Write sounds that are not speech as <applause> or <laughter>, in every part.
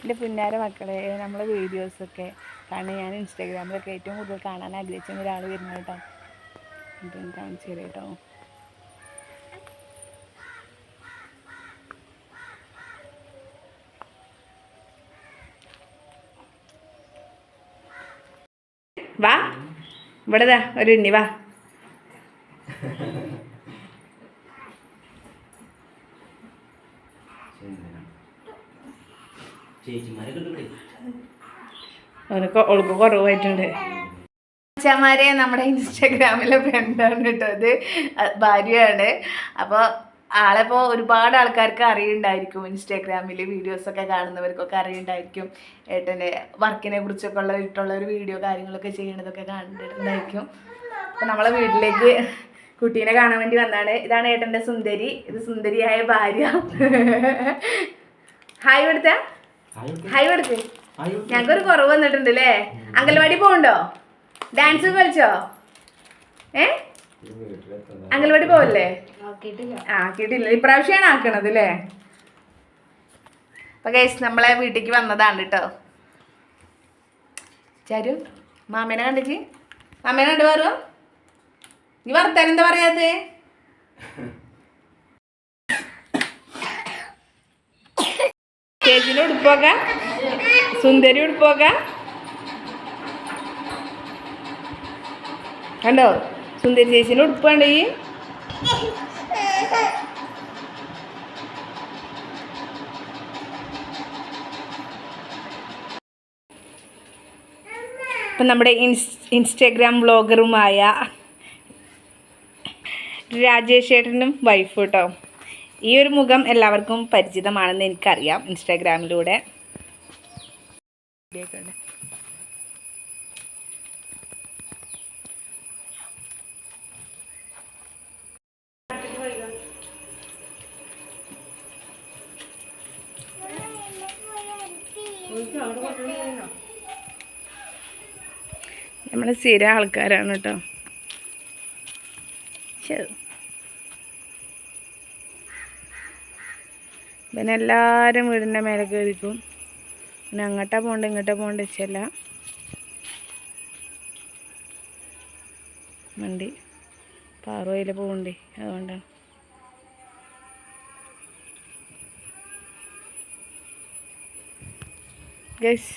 എന്റെ പിന്നാര മക്കളെ നമ്മളെ വീഡിയോസൊക്കെ കാരണം ഞാൻ ഇൻസ്റ്റാഗ്രാമിലൊക്കെ ഏറ്റവും കൂടുതൽ കാണാൻ ആഗ്രഹിച്ച ഒരാൾ വരുന്നത് കേട്ടോ. ഇതൊന്ന് കാണിച്ചു തരാം കേട്ടോ. വാ. ഇവിടെടാ ഒരു ഉണ്ണി വാ. കുറവായിട്ടുണ്ട്. അച്ഛന്മാരെ നമ്മുടെ ഇൻസ്റ്റാഗ്രാമിലെ ഫ്രണ്ടാണ് കേട്ടോ അത് ഭാര്യയാണ്. അപ്പോൾ ആളെപ്പോൾ ഒരുപാട് ആൾക്കാർക്ക് അറിയുണ്ടായിരിക്കും. ഇൻസ്റ്റാഗ്രാമിൽ വീഡിയോസൊക്കെ കാണുന്നവർക്കൊക്കെ അറിയുണ്ടായിരിക്കും. ഏട്ടന്റെ വർക്കിനെ കുറിച്ചൊക്കെ ഉള്ള ഇട്ടുള്ള ഒരു വീഡിയോ കാര്യങ്ങളൊക്കെ ചെയ്യണതൊക്കെ കണ്ടിട്ടുണ്ടായിരിക്കും. അപ്പം നമ്മളെ വീട്ടിലേക്ക് കുട്ടീനെ കാണാൻ വേണ്ടി വന്നാണ്. ഇതാണ് ഏട്ടന്റെ സുന്ദരി. ഇത് സുന്ദരിയായ ഭാര്യ. ഹായ് കൊടുത്ത. ഹായ് കൊടുക്ക്. ഞങ്ങൾക്കൊരു കുറവ് വന്നിട്ടുണ്ട് അല്ലേ അംഗൽവാടി പോകണ്ടോ ഡാൻസ് കളിച്ചോ? ഏ? അംഗൽവാടി പോവല്ലേ? ആ ആക്കിയിട്ടില്ല ഇപ്രാവശ്യമാണ് ആക്കണത് അല്ലേ അപ്പൊ ഗൈസ് നമ്മളെ വീട്ടിലേക്ക് വന്നതാണ് കേട്ടോ ചാരു മാമേനെ കണ്ടിച്ച് മാമേനെ കണ്ടു പറയോ നീ വർത്താനം എന്താ പറയാത്തേ? <laughs> ചേച്ചിയുടെ ഉടുപ്പോക സുന്ദരി ഉടുപ്പോക കണ്ടോ? സുന്ദരി ചേച്ചിന്റെ ഉടുപ്പാണ് ഈ? ഇപ്പം നമ്മുടെ ഇൻസ് ഇൻസ്റ്റാഗ്രാം വ്ളോഗറുമായ രാജേഷ് ചേട്ടനും വൈഫ് കേട്ടോ. ഈ ഒരു മുഖം എല്ലാവർക്കും പരിചിതമാണെന്ന് എനിക്കറിയാം ഇൻസ്റ്റാഗ്രാമിലൂടെ. നമ്മൾ സ്ഥിര ആൾക്കാരാണ് കേട്ടോ. ശരി പിന്നെ എല്ലാവരും വീടിന്റെ മേലെ കയറിക്കും പിന്നെ അങ്ങോട്ടാ പോകണ്ട ഇങ്ങോട്ടാ പോകണ്ട വെച്ചല്ല വണ്ടി. പാറയിൽ പോകണ്ടേ അതുകൊണ്ടാണ്. ഗസ്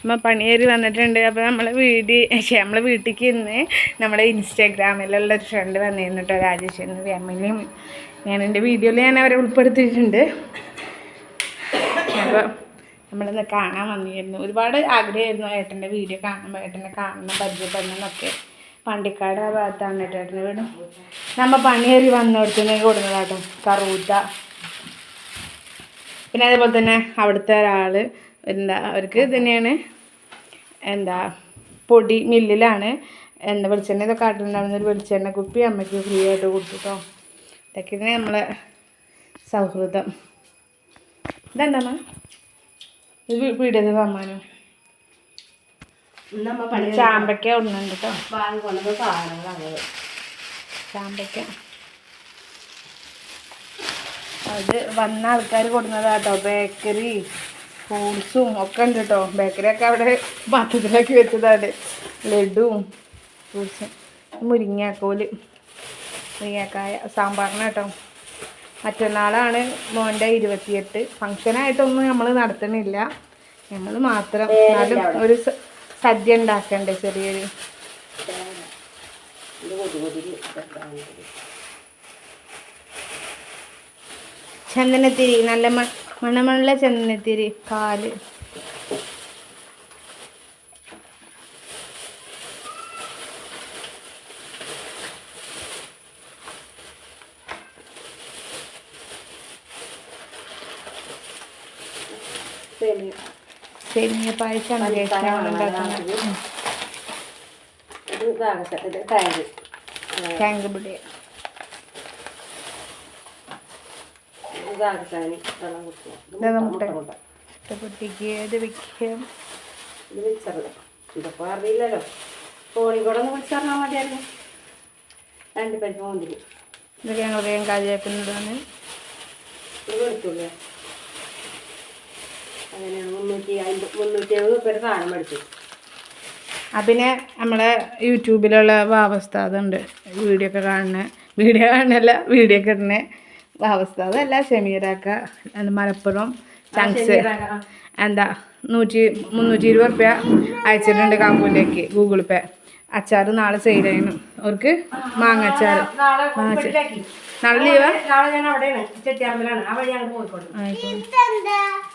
നമ്മൾ പണിയേറി വന്നിട്ടുണ്ട്. അപ്പോൾ നമ്മളെ വീട് പക്ഷേ നമ്മളെ വീട്ടിലേക്ക് ഇന്ന് നമ്മുടെ ഇൻസ്റ്റാഗ്രാമിലുള്ള ഒരു ഫ്രണ്ട് വന്നിരുന്നു കേട്ടോ രാജേഷ് ഫാമിലിയും ഞാൻ എന്റെ വീഡിയോയിൽ ഞാൻ അവരെ ഉൾപ്പെടുത്തിയിട്ടുണ്ട്. അപ്പോൾ നമ്മളിന്ന് കാണാൻ വന്നിരുന്നു. ഒരുപാട് ആഗ്രഹമായിരുന്നു ഏട്ടന്റെ വീഡിയോ കാണുമ്പോൾ ഏട്ടനെ കാണണം പരിചയപ്പെടണം എന്നൊക്കെ. പണ്ടിക്കാട് ആ ഭാഗത്താണ് കേട്ടോ ഏട്ടന്റെ വീട്. നമ്മൾ പണിയേറി വന്നിടത്തുനിന്ന് കൊടുക്കുന്നതാട്ടോ കറൂത്ത. പിന്നെ അതേപോലെ തന്നെ അവിടുത്തെ ഒരാൾ എന്താ അവർക്ക് തന്നെയാണ് എന്താ പൊടി മില്ലിലാണ്. എന്താ വെളിച്ചെണ്ണ ഇതൊക്കെ ആട്ടുണ്ടാവുന്ന ഒരു വെളിച്ചെണ്ണ കുപ്പി അമ്മയ്ക്ക് ഫ്രീ ആയിട്ട് കൊടുത്തു കേട്ടോ. ഇതൊക്കെയാണ് നമ്മളെ സൗഹൃദം. ഇതെന്താ ഇത് നമ്മ പണി ചാമ്പയ്ക്ക ഒന്നുണ്ട് കേട്ടോ ചാമ്പയ്ക്ക. അത് വന്ന ആൾക്കാർ കൊടുക്കുന്നതാട്ടോ ബേക്കറി ഫ്രൂട്ട്സും ഒക്കെ ഉണ്ട് കേട്ടോ ബേക്കറി ഒക്കെ അവിടെ പാത്രത്തിലാക്കി വെച്ചതാണ്. ലഡുവും ഫ്രൂട്ട്സും. മുരിങ്ങാക്കോൽ മുരിങ്ങാക്കായ സാമ്പാറിന് കേട്ടോ മറ്റന്നാളാണ് മോന്റെ ഇരുപത്തിയെട്ട്. ഫങ്ഷനായിട്ടൊന്നും നമ്മൾ നടത്തണില്ല നമ്മൾ മാത്രം എന്നാലും ഒരു സദ്യ ഉണ്ടാക്കണ്ടേ ചെറിയൊരു. ചന്ദനത്തിരി നല്ല മണമുള്ള ചന്ദനത്തിരി കാൽ. സേമിയ പായസമാണ് ഉണ്ടാക്കുന്നത്. ഇത് ടാങ്ക്. ടാങ്ക് വെക്കാം. ഇത് അറിയില്ലല്ലോ. ഫോണിൽ കൂടെ ഒന്ന് വിളിച്ചറിഞ്ഞാൽ മതിയായിരുന്നു. രണ്ട് പരിപ്പ് മുന്തിരി ഇതൊക്കെ ഞങ്ങൾ വേഗം കാലിയാക്കുന്നതാണ് ഇത് അങ്ങനെയാണ്. മുന്നൂറ്റി അമ്പത് മുന്നൂറ്റി എഴുപത് പേര് സാധനം മേടിച്ചു. ആ പിന്നെ നമ്മളെ യൂട്യൂബിലുള്ള വാവസ്ഥ അതുണ്ട്. വീഡിയോ ഒക്കെ കാണുന്ന വീഡിയോ കാണുന്നല്ല വീഡിയോ ഒക്കെ ഇടുന്ന വാവസ്ഥ അതല്ല ഷമീറാക്ക മലപ്പുറം ചങ്സ് എന്താ നൂറ്റി മുന്നൂറ്റി ഇരുപത് റുപ്യ അയച്ചിട്ടുണ്ട് കാക്കൂന്റെക്ക് ഗൂഗിൾ പേ. അച്ചാർ നാളെ സെയിൽ ചെയ്യണം അവർക്ക് മാങ്ങ അച്ചാർ നാളെ മാങ്ങ അച്ചാർ വീട്ടിലേക്ക്. നാളെ ലീവാ നാളെ ഞാൻ അവിടെയാണ് ചെട്ടിയാമ്പലാണ് ആ വഴി പോയിക്കോട്ടെ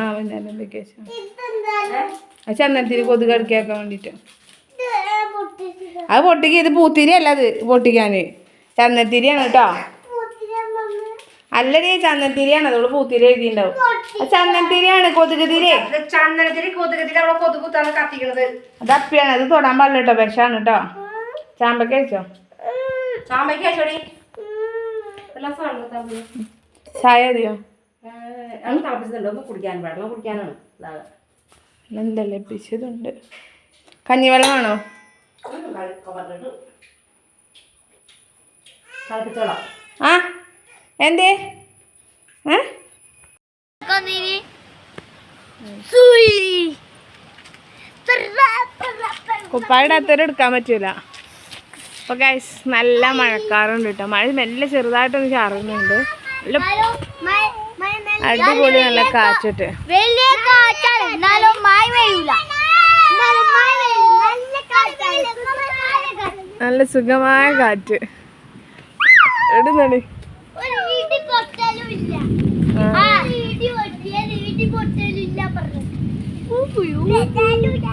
ആ വൈകുന്നേരം വെക്കേഷൻ. അത് കൊതുക് അടിക്കാക്കാൻ വേണ്ടിയിട്ട്. അത് പൊട്ടിക്ക് ഇത് പൂത്തിരി അല്ല അത് പൊട്ടിക്കാൻ ചന്ദനത്തിരിയാണ് കേട്ടോ. അല്ലടി ചന്ദനത്തിരിയാണ്. അതോട് പൂത്തിരി എഴുതിണ്ടാവും ചന്ദനത്തിരിയാണ് കൊതുക് തിരി ചന്ദനത്തിരി കൊതുകത്തിരി അവളെ കൊതുക് കുത്താണ് കത്തിക്കണത്. അത് അപ്പിയാണ്. അത് തൊടാൻ പാടില്ല കേട്ടോ. വിഷാണ് കേട്ടോ. ചാമ്പക്ക വെച്ചോ ചാമ്പയ്ക്ക് സാധനവും ചായ മതിയോ അത് തിളപ്പിച്ചിട്ടുണ്ട് ഒന്ന് കുടിക്കാൻ വെള്ളം കുടിക്കാനാണ്. ഇതാകെ. എന്തല്ലേ പിച്ചതുണ്ട് കഞ്ഞിവെള്ളമാണോ? തിളപ്പിച്ചോളാം. ആ എന്തേ? ഏ? അത്തരം എടുക്കാൻ പറ്റൂല. അപ്പോൾ ഗൈസ് നല്ല മഴക്കാറുണ്ട് കേട്ടോ മഴ മെല്ലെ ചെറുതായിട്ടൊന്ന് ചാറുന്നുണ്ട്. നല്ല അടിപൊളി നല്ല കാറ്റിട്ട് വലിയ കാറ്റാണ് എന്നാലും മഴ പെയ്യൂല. നല്ല സുഖമായ കാറ്റ്.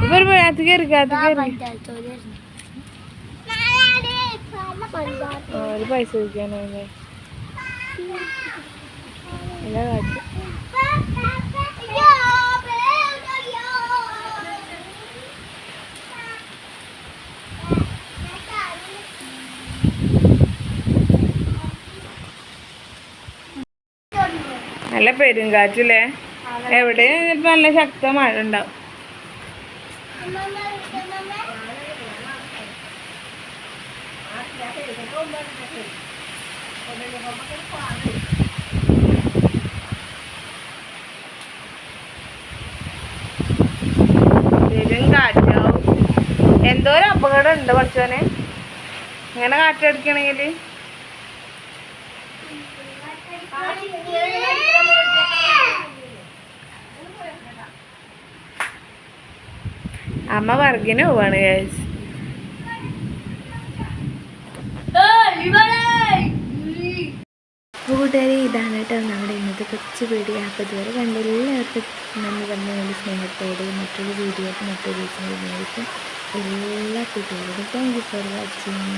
ഇവർ അകത്ത് കയറി ഒരു പൈസ ചോദിക്കാനല്ലേ നല്ല കാറ്റ് നല്ല പെരുങ്കാറ്റല്ലേ എവിടെയും ചിലപ്പോൾ നല്ല ശക്ത മഴ ഉണ്ടാവും. പെരും കാറ്റാവും എന്തോ ഒരു അപകടം ഉണ്ട് പഠിച്ചോനെ? ഇങ്ങനെ കാറ്റടിക്കണമെങ്കിൽ അമ്മ വർഗിന് പോവാണ് ഗൈസ് കൂട്ടുകാരി ഇതാണ് കേട്ടോ നമ്മുടെ ഇന്നത്തെ കൊച്ചു വീഡിയോ. അപ്പോൾ ഇതുവരെ കണ്ട എല്ലാവർക്കും നന്ദി പറഞ്ഞ വേണ്ടി സ്നേഹത്തോടെ മറ്റൊരു വീഡിയോ മറ്റൊരു ദിവസം എല്ലാ കൂട്ടുകാരോടും താങ്ക് യു ഫോർ വാച്ചിങ്